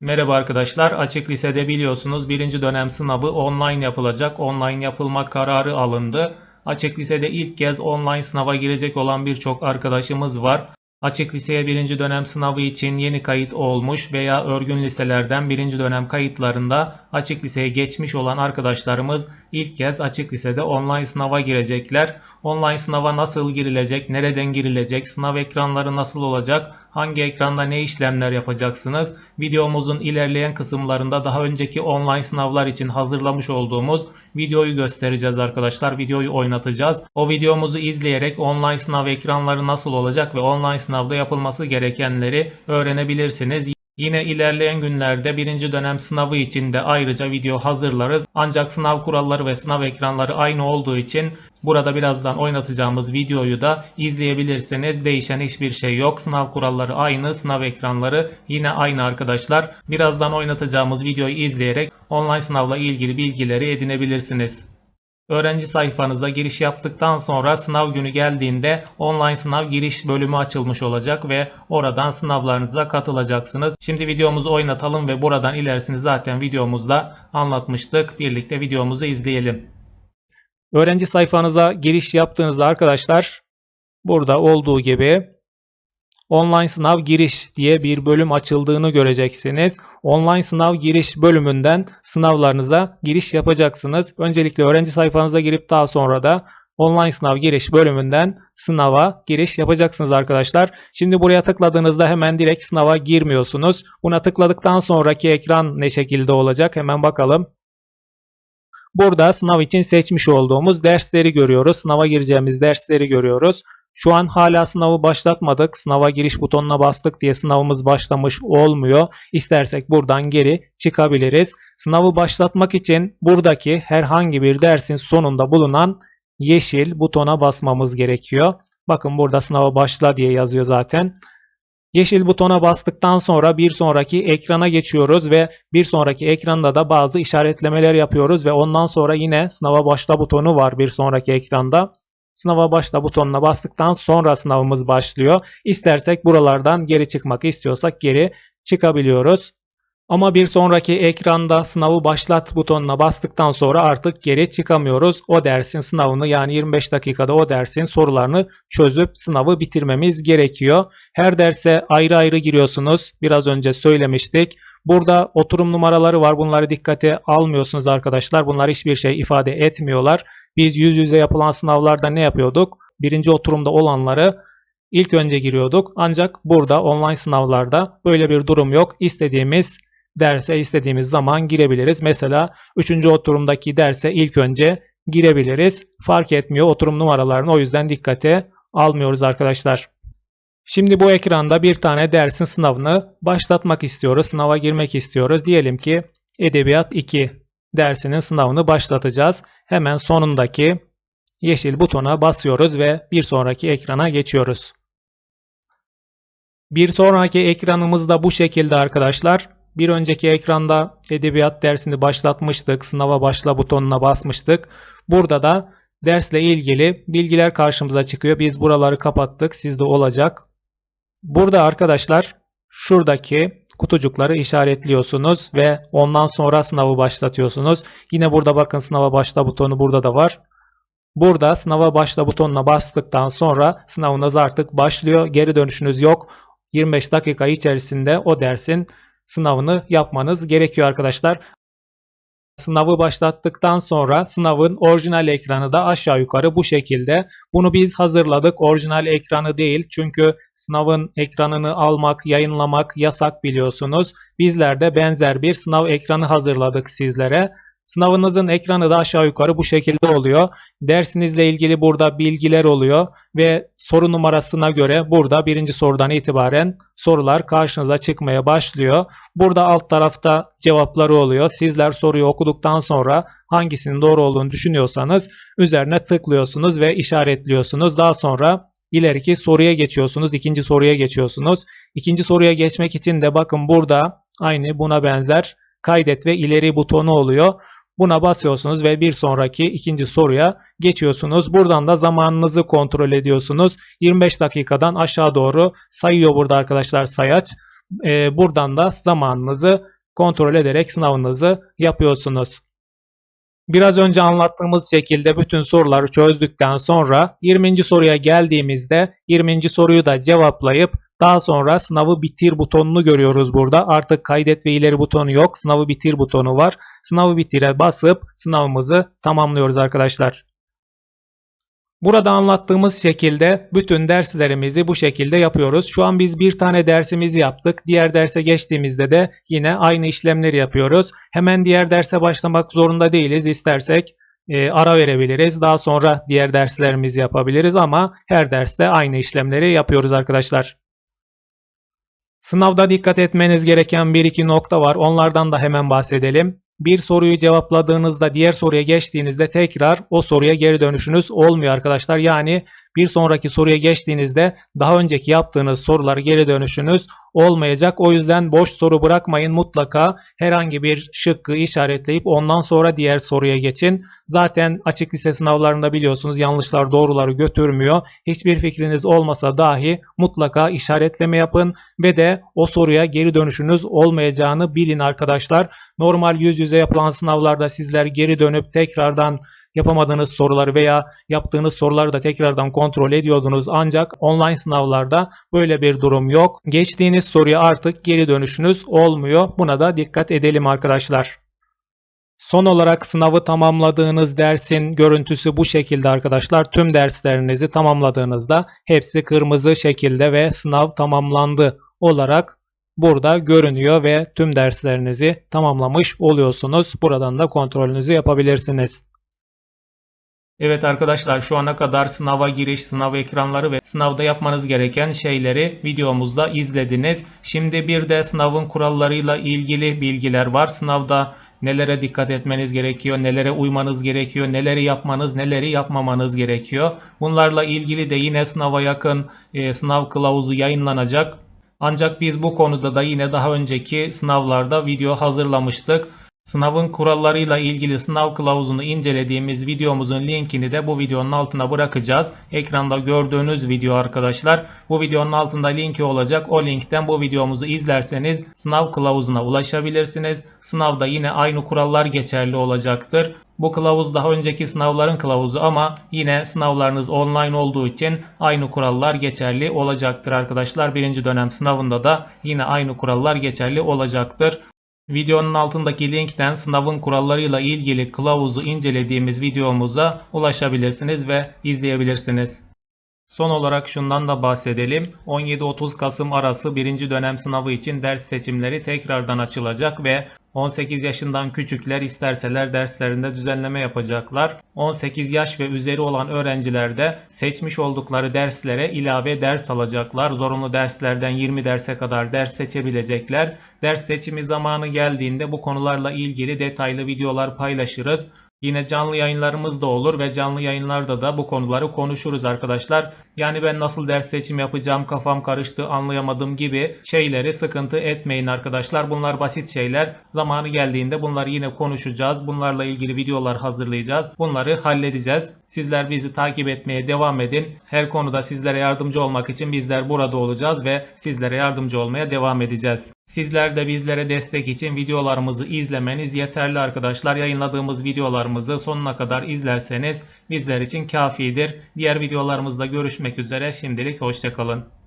Merhaba arkadaşlar. Açık Lise'de biliyorsunuz birinci dönem sınavı online yapılacak. Online yapılma kararı alındı. Açık Lise'de ilk kez online sınava girecek olan birçok arkadaşımız var. Açık Lise'ye birinci dönem sınavı için yeni kayıt olmuş veya örgün liselerden birinci dönem kayıtlarında Açık Lise'ye geçmiş olan arkadaşlarımız ilk kez Açık Lise'de online sınava girecekler. Online sınava nasıl girilecek, nereden girilecek, sınav ekranları nasıl olacak, hangi ekranda ne işlemler yapacaksınız? Videomuzun ilerleyen kısımlarında daha önceki online sınavlar için hazırlamış olduğumuz videoyu göstereceğiz arkadaşlar. Videoyu oynatacağız. O videomuzu izleyerek online sınav ekranları nasıl olacak ve online sınavda yapılması gerekenleri öğrenebilirsiniz. Yine ilerleyen günlerde birinci dönem sınavı için de ayrıca video hazırlarız. Ancak sınav kuralları ve sınav ekranları aynı olduğu için burada birazdan oynatacağımız videoyu da izleyebilirsiniz. Değişen hiçbir şey yok. Sınav kuralları aynı, sınav ekranları yine aynı arkadaşlar. Birazdan oynatacağımız videoyu izleyerek online sınavla ilgili bilgileri edinebilirsiniz. Öğrenci sayfanıza giriş yaptıktan sonra sınav günü geldiğinde online sınav giriş bölümü açılmış olacak ve oradan sınavlarınıza katılacaksınız. Şimdi videomuzu oynatalım ve buradan ilerisini zaten videomuzda anlatmıştık. Birlikte videomuzu izleyelim. Öğrenci sayfanıza giriş yaptığınızda arkadaşlar burada olduğu gibi online sınav giriş diye bir bölüm açıldığını göreceksiniz. Online sınav giriş bölümünden sınavlarınıza giriş yapacaksınız. Öncelikle öğrenci sayfanıza girip daha sonra da online sınav giriş bölümünden sınava giriş yapacaksınız arkadaşlar. Şimdi buraya tıkladığınızda hemen direkt sınava girmiyorsunuz. Buna tıkladıktan sonraki ekran ne şekilde olacak hemen bakalım. Burada sınav için seçmiş olduğumuz dersleri görüyoruz. Sınava gireceğimiz dersleri görüyoruz. Şu an hala sınavı başlatmadık. Sınava giriş butonuna bastık diye sınavımız başlamış olmuyor. İstersek buradan geri çıkabiliriz. Sınavı başlatmak için buradaki herhangi bir dersin sonunda bulunan yeşil butona basmamız gerekiyor. Bakın burada sınava başla diye yazıyor zaten. Yeşil butona bastıktan sonra bir sonraki ekrana geçiyoruz ve bir sonraki ekranda da bazı işaretlemeler yapıyoruz ve ondan sonra yine sınava başla butonu var bir sonraki ekranda. Sınava başla butonuna bastıktan sonra sınavımız başlıyor. İstersek buralardan geri çıkmak istiyorsak geri çıkabiliyoruz. Ama bir sonraki ekranda sınavı başlat butonuna bastıktan sonra artık geri çıkamıyoruz. O dersin sınavını yani 25 dakikada o dersin sorularını çözüp sınavı bitirmemiz gerekiyor. Her derse ayrı ayrı giriyorsunuz. Biraz önce söylemiştik. Burada oturum numaraları var. Bunları dikkate almıyorsunuz arkadaşlar. Bunlar hiçbir şey ifade etmiyorlar. Biz yüz yüze yapılan sınavlarda ne yapıyorduk? Birinci oturumda olanları ilk önce giriyorduk. Ancak burada online sınavlarda böyle bir durum yok. İstediğimiz derse istediğimiz zaman girebiliriz. Mesela 3. oturumdaki derse ilk önce girebiliriz. Fark etmiyor oturum numaralarını o yüzden dikkate almıyoruz arkadaşlar. Şimdi bu ekranda bir tane dersin sınavını başlatmak istiyoruz. Sınava girmek istiyoruz. Diyelim ki Edebiyat 2 dersinin sınavını başlatacağız. Hemen sonundaki yeşil butona basıyoruz ve bir sonraki ekrana geçiyoruz. Bir sonraki ekranımız da bu şekilde arkadaşlar. Bir önceki ekranda edebiyat dersini başlatmıştık. Sınava başla butonuna basmıştık. Burada da dersle ilgili bilgiler karşımıza çıkıyor. Biz buraları kapattık. Sizde olacak. Burada arkadaşlar şuradaki kutucukları işaretliyorsunuz ve ondan sonra sınavı başlatıyorsunuz. Yine burada bakın sınava başla butonu burada da var. Burada sınava başla butonuna bastıktan sonra sınavınız artık başlıyor. Geri dönüşünüz yok. 25 dakika içerisinde o dersin sınavını yapmanız gerekiyor arkadaşlar. Sınavı başlattıktan sonra sınavın orijinal ekranı da aşağı yukarı bu şekilde. Bunu biz hazırladık. Orijinal ekranı değil. Çünkü sınavın ekranını almak, yayınlamak yasak biliyorsunuz. Bizler de benzer bir sınav ekranı hazırladık sizlere. Sınavınızın ekranı da aşağı yukarı bu şekilde oluyor. Dersinizle ilgili burada bilgiler oluyor ve soru numarasına göre burada birinci sorudan itibaren sorular karşınıza çıkmaya başlıyor. Burada alt tarafta cevapları oluyor. Sizler soruyu okuduktan sonra hangisinin doğru olduğunu düşünüyorsanız üzerine tıklıyorsunuz ve işaretliyorsunuz. Daha sonra ileriki soruya geçiyorsunuz. ikinci soruya geçiyorsunuz. İkinci soruya geçmek için de bakın burada aynı buna benzer kaydet ve ileri butonu oluyor. Buna basıyorsunuz ve bir sonraki ikinci soruya geçiyorsunuz. Buradan da zamanınızı kontrol ediyorsunuz. 25 dakikadan aşağı doğru sayıyor burada arkadaşlar sayaç. e, buradan da zamanınızı kontrol ederek sınavınızı yapıyorsunuz. Biraz önce anlattığımız şekilde bütün soruları çözdükten sonra 20. soruya geldiğimizde 20. soruyu da cevaplayıp daha sonra sınavı bitir butonunu görüyoruz burada. Artık kaydet ve ileri butonu yok. Sınavı bitir butonu var. Sınavı bitire basıp sınavımızı tamamlıyoruz arkadaşlar. Burada anlattığımız şekilde bütün derslerimizi bu şekilde yapıyoruz. Şu an biz bir tane dersimizi yaptık. Diğer derse geçtiğimizde de yine aynı işlemleri yapıyoruz. Hemen diğer derse başlamak zorunda değiliz. İstersek e, ara verebiliriz. Daha sonra diğer derslerimizi yapabiliriz ama her derste aynı işlemleri yapıyoruz arkadaşlar. Sınavda dikkat etmeniz gereken bir iki nokta var. Onlardan da hemen bahsedelim. Bir soruyu cevapladığınızda diğer soruya geçtiğinizde tekrar o soruya geri dönüşünüz olmuyor arkadaşlar. Yani bir sonraki soruya geçtiğinizde daha önceki yaptığınız soruları geri dönüşünüz olmayacak. O yüzden boş soru bırakmayın. Mutlaka herhangi bir şıkkı işaretleyip ondan sonra diğer soruya geçin. Zaten açık lise sınavlarında biliyorsunuz yanlışlar doğruları götürmüyor. Hiçbir fikriniz olmasa dahi mutlaka işaretleme yapın ve de o soruya geri dönüşünüz olmayacağını bilin arkadaşlar. Normal yüz yüze yapılan sınavlarda sizler geri dönüp tekrardan yapamadığınız soruları veya yaptığınız soruları da tekrardan kontrol ediyordunuz. Ancak online sınavlarda böyle bir durum yok. Geçtiğiniz soruya artık geri dönüşünüz olmuyor. Buna da dikkat edelim arkadaşlar. Son olarak sınavı tamamladığınız dersin görüntüsü bu şekilde arkadaşlar. Tüm derslerinizi tamamladığınızda hepsi kırmızı şekilde ve sınav tamamlandı olarak burada görünüyor ve tüm derslerinizi tamamlamış oluyorsunuz. Buradan da kontrolünüzü yapabilirsiniz. Evet arkadaşlar şu ana kadar sınava giriş, sınav ekranları ve sınavda yapmanız gereken şeyleri videomuzda izlediniz. Şimdi bir de sınavın kurallarıyla ilgili bilgiler var. Sınavda nelere dikkat etmeniz gerekiyor, nelere uymanız gerekiyor, neleri yapmanız, neleri yapmamanız gerekiyor. Bunlarla ilgili de yine sınava yakın e, sınav kılavuzu yayınlanacak. Ancak biz bu konuda da yine daha önceki sınavlarda video hazırlamıştık. Sınavın kurallarıyla ilgili sınav kılavuzunu incelediğimiz videomuzun linkini de bu videonun altına bırakacağız. Ekranda gördüğünüz video arkadaşlar. Bu videonun altında linki olacak. O linkten bu videomuzu izlerseniz sınav kılavuzuna ulaşabilirsiniz. Sınavda yine aynı kurallar geçerli olacaktır. Bu kılavuz daha önceki sınavların kılavuzu ama yine sınavlarınız online olduğu için aynı kurallar geçerli olacaktır arkadaşlar. Birinci dönem sınavında da yine aynı kurallar geçerli olacaktır. Videonun altındaki linkten sınavın kurallarıyla ilgili kılavuzu incelediğimiz videomuza ulaşabilirsiniz ve izleyebilirsiniz. Son olarak şundan da bahsedelim. 17-30 Kasım arası birinci dönem sınavı için ders seçimleri tekrardan açılacak ve 18 yaşından küçükler isterseler derslerinde düzenleme yapacaklar. 18 yaş ve üzeri olan öğrenciler de seçmiş oldukları derslere ilave ders alacaklar. Zorunlu derslerden 20 derse kadar ders seçebilecekler. Ders seçimi zamanı geldiğinde bu konularla ilgili detaylı videolar paylaşırız. Yine canlı yayınlarımız da olur ve canlı yayınlarda da bu konuları konuşuruz arkadaşlar. Yani ben nasıl ders seçim yapacağım, kafam karıştı, anlayamadım gibi şeyleri sıkıntı etmeyin arkadaşlar. Bunlar basit şeyler. Zamanı geldiğinde bunları yine konuşacağız. Bunlarla ilgili videolar hazırlayacağız. Bunları halledeceğiz. Sizler bizi takip etmeye devam edin. Her konuda sizlere yardımcı olmak için bizler burada olacağız ve sizlere yardımcı olmaya devam edeceğiz. Sizler de bizlere destek için videolarımızı izlemeniz yeterli arkadaşlar. Yayınladığımız videolarımızı sonuna kadar izlerseniz bizler için kafidir. Diğer videolarımızda görüşmek üzere. Şimdilik hoşçakalın.